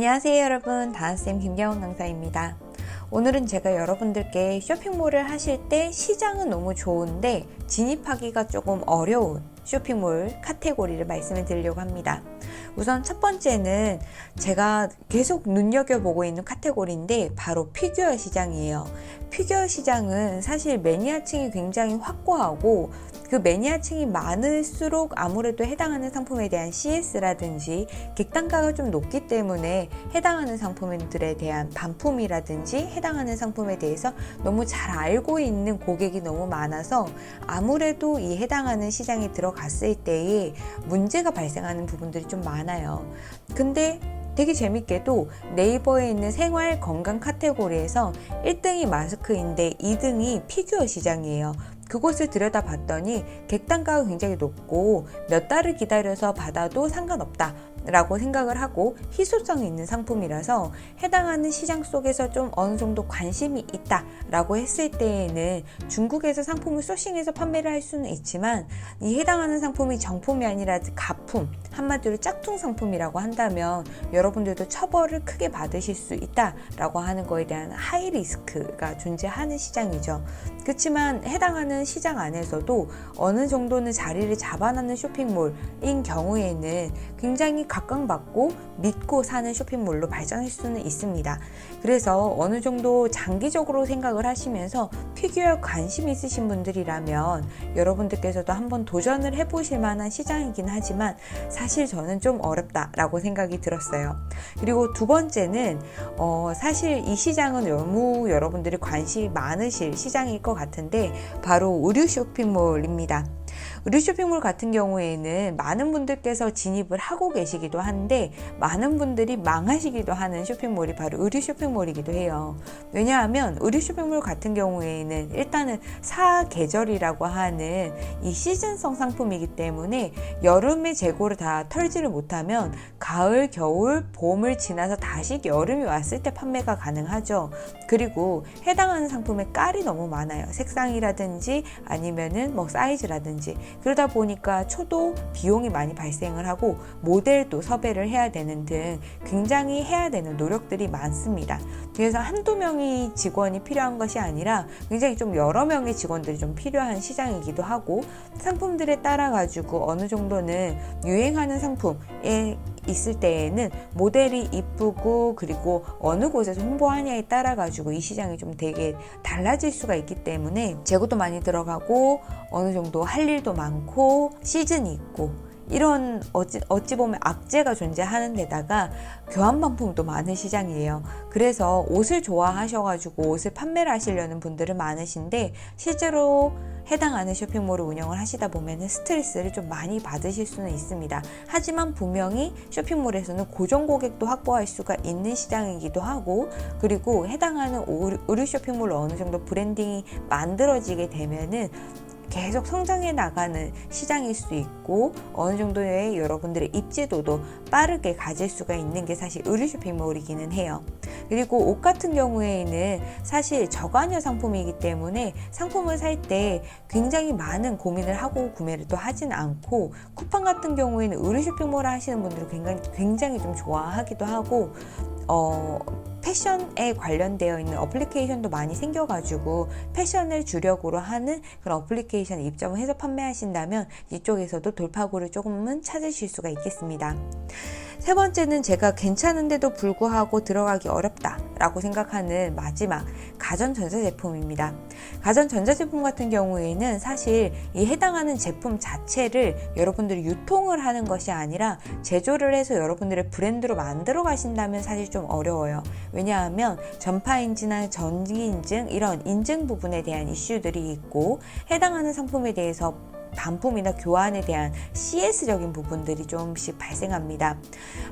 안녕하세요 여러분. 다은쌤 김경원 강사입니다. 오늘은 제가 여러분들께 쇼핑몰을 하실 때 시장은 너무 좋은데 진입하기가 조금 어려운 쇼핑몰 카테고리를 말씀을 드리려고 합니다. 우선 첫 번째는 제가 계속 눈여겨보고 있는 카테고리인데 바로 피규어 시장이에요. 피규어 시장은 사실 매니아층이 굉장히 확고하고 그 매니아층이 많을수록 아무래도 해당하는 상품에 대한 CS라든지 객단가가 좀 높기 때문에 해당하는 상품들에 대한 반품이라든지 해당하는 상품에 대해서 너무 잘 알고 있는 고객이 너무 많아서 아무래도 이 해당하는 시장에 들어갔을 때에 문제가 발생하는 부분들이 좀 많아요. 근데 되게 재밌게도 네이버에 있는 생활 건강 카테고리에서 1등이 마스크인데 2등이 피규어 시장이에요. 그곳을 들여다봤더니 객단가가 굉장히 높고 몇 달을 기다려서 받아도 상관없다. 라고 생각을 하고 희소성이 있는 상품이라서 해당하는 시장 속에서 좀 어느 정도 관심이 있다 라고 했을 때에는 중국에서 상품을 소싱해서 판매를 할 수는 있지만 이 해당하는 상품이 정품이 아니라 가품 한마디로 짝퉁 상품이라고 한다면 여러분들도 처벌을 크게 받으실 수 있다 라고 하는 거에 대한 하이 리스크가 존재하는 시장이죠. 그렇지만 해당하는 시장 안에서도 어느 정도는 자리를 잡아나는 쇼핑몰인 경우에는 굉장히 각 광받고 믿고 사는 쇼핑몰로 발전할 수는 있습니다. 그래서 어느 정도 장기적으로 생각을 하시면서 피규어에 관심 있으신 분들이라면 여러분들께서도 한번 도전을 해보실 만한 시장이긴 하지만 사실 저는 좀 어렵다라고 생각이 들었어요. 그리고 두 번째는 어, 사실 이 시장은 너무 여러분들이 관심이 많으실 시장일 것 같은데 바로 의류 쇼핑몰입니다. 의류 쇼핑몰 같은 경우에는 많은 분들께서 진입을 하고 계시기도 한데 많은 분들이 망하시기도 하는 쇼핑몰이 바로 의류 쇼핑몰이기도 해요. 왜냐하면 의류 쇼핑몰 같은 경우에는 일단은 사계절이라고 하는 이 시즌성 상품이기 때문에 여름에 재고를 다 털지를 못하면 가을, 겨울, 봄을 지나서 다시 여름이 왔을 때 판매가 가능하죠. 그리고 해당하는 상품의 깔이 너무 많아요. 색상이라든지 아니면은 뭐 사이즈라든지 그러다 보니까 초도 비용이 많이 발생을 하고 모델도 섭외를 해야 되는 등 굉장히 해야 되는 노력들이 많습니다. 그래서 한두 명이 직원이 필요한 것이 아니라 굉장히 좀 여러 명의 직원들이 좀 필요한 시장이기도 하고 상품들에 따라 가지고 어느 정도는 유행하는 상품에 있을 때에는 모델이 이쁘고 그리고 어느 곳에서 홍보하냐에 따라 가지고 이 시장이 좀 되게 달라질 수가 있기 때문에 재고도 많이 들어가고 어느 정도 할 일도 많고 시즌이 있고 이런 어찌, 어찌 보면 악재가 존재하는 데다가 교환 반품도 많은 시장이에요. 그래서 옷을 좋아하셔가지고 옷을 판매를 하시려는 분들은 많으신데 실제로 해당하는 쇼핑몰을 운영을 하시다 보면 스트레스를 좀 많이 받으실 수는 있습니다. 하지만 분명히 쇼핑몰에서는 고정 고객도 확보할 수가 있는 시장이기도 하고 그리고 해당하는 의류 쇼핑몰로 어느 정도 브랜딩이 만들어지게 되면은 계속 성장해 나가는 시장일 수 있고 어느 정도의 여러분들의 입지도도 빠르게 가질 수가 있는 게 사실 의류 쇼핑몰이기는 해요. 그리고 옷 같은 경우에는 사실 저관여 상품이기 때문에 상품을 살 때 굉장히 많은 고민을 하고 구매를 또 하진 않고 쿠팡 같은 경우에는 의류 쇼핑몰을 하시는 분들은 굉장히, 굉장히 좀 좋아하기도 하고 어, 패션에 관련되어 있는 어플리케이션도 많이 생겨가지고 패션을 주력으로 하는 그런 어플리케이션 입점을 해서 판매하신다면 이쪽에서도 돌파구를 조금은 찾으실 수가 있겠습니다. 세 번째는 제가 괜찮은데도 불구하고 들어가기 어렵다 라고 생각하는 마지막 가전 전자 제품입니다. 가전 전자 제품 같은 경우에는 사실 이 해당하는 제품 자체를 여러분들이 유통을 하는 것이 아니라 제조를 해서 여러분들의 브랜드로 만들어 가신다면 사실 좀 어려워요. 왜냐하면 전파 인증이나 전기 인증 이런 인증 부분에 대한 이슈들이 있고 해당하는 상품에 대해서 반품이나 교환에 대한 CS적인 부분들이 조금씩 발생합니다.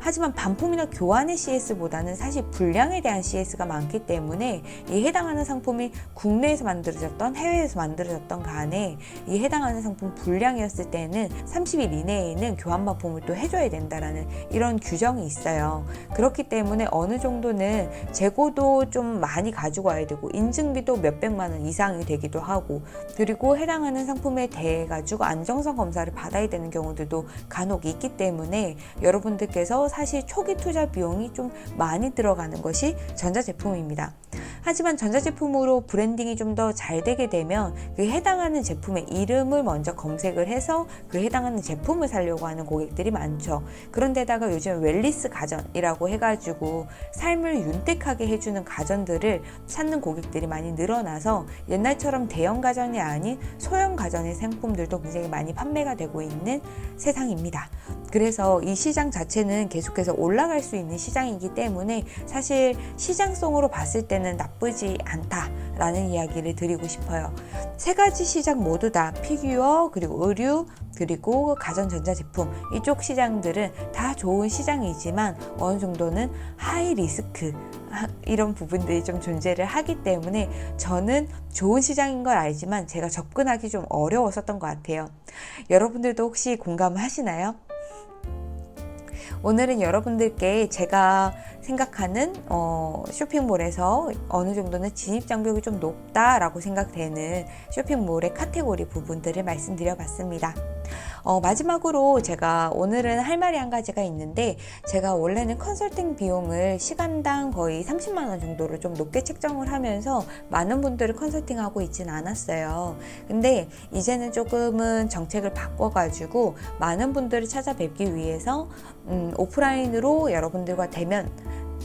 하지만 반품이나 교환의 CS보다는 사실 불량에 대한 CS가 많기 때문에 이 해당하는 상품이 국내에서 만들어졌던 해외에서 만들어졌던 간에 이 해당하는 상품 불량이었을 때는 30일 이내에는 교환 반품을 또 해줘야 된다라는 이런 규정이 있어요. 그렇기 때문에 어느 정도는 재고도 좀 많이 가지고 와야 되고 인증비도 몇백만 원 이상이 되기도 하고 그리고 해당하는 상품에 대해 가지고 주고 안정성 검사를 받아야 되는 경우들도 간혹 있기 때문에 여러분들께서 사실 초기 투자 비용이 좀 많이 들어가는 것이 전자제품입니다. 하지만 전자제품으로 브랜딩이 좀 더 잘 되게 되면 그 해당하는 제품의 이름을 먼저 검색을 해서 그 해당하는 제품을 사려고 하는 고객들이 많죠. 그런데다가 요즘 웰리스 가전이라고 해가지고 삶을 윤택하게 해주는 가전들을 찾는 고객들이 많이 늘어나서 옛날처럼 대형 가전이 아닌 소형 가전의 상품들도 굉장히 많이 판매가 되고 있는 세상입니다. 그래서 이 시장 자체는 계속해서 올라갈 수 있는 시장이기 때문에 사실 시장성으로 봤을 때는 나쁘지 않다라는 이야기를 드리고 싶어요. 세 가지 시장 모두 다 피규어 그리고 의류 그리고 가전전자 제품 이쪽 시장들은 다 좋은 시장이지만 어느 정도는 하이 리스크 이런 부분들이 좀 존재를 하기 때문에 저는 좋은 시장인 걸 알지만 제가 접근하기 좀 어려웠었던 것 같아요. 여러분들도 혹시 공감하시나요? 오늘은 여러분들께 제가 생각하는 어, 쇼핑몰에서 어느 정도는 진입 장벽이 좀 높다라고 생각되는 쇼핑몰의 카테고리 부분들을 말씀드려 봤습니다. 어, 마지막으로 제가 오늘은 할 말이 한 가지가 있는데 제가 원래는 컨설팅 비용을 시간당 거의 30만 원 정도로 좀 높게 책정을 하면서 많은 분들을 컨설팅하고 있진 않았어요. 근데 이제는 조금은 정책을 바꿔가지고 많은 분들을 찾아뵙기 위해서 음, 오프라인으로 여러분들과 대면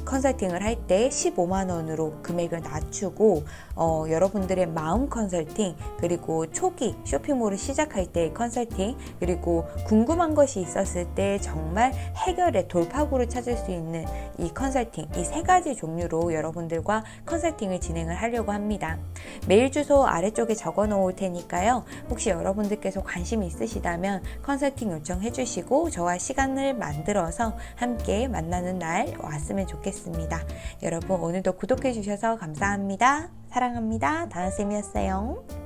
컨설팅을 할 때 15만 원으로 금액을 낮추고 어, 여러분들의 마음 컨설팅 그리고 초기 쇼핑몰을 시작할 때의 컨설팅 그리고 궁금한 것이 있었을 때 정말 해결의 돌파구를 찾을 수 있는 이 컨설팅 이 세 가지 종류로 여러분들과 컨설팅을 진행을 하려고 합니다. 메일 주소 아래쪽에 적어 놓을 테니까요. 혹시 여러분들께서 관심 있으시다면 컨설팅 요청해 주시고 저와 시간을 만들어서 함께 만나는 날 왔으면 좋겠습니다. 여러분 오늘도 구독해 주셔서 감사합니다. 사랑합니다. 다나쌤이었어요.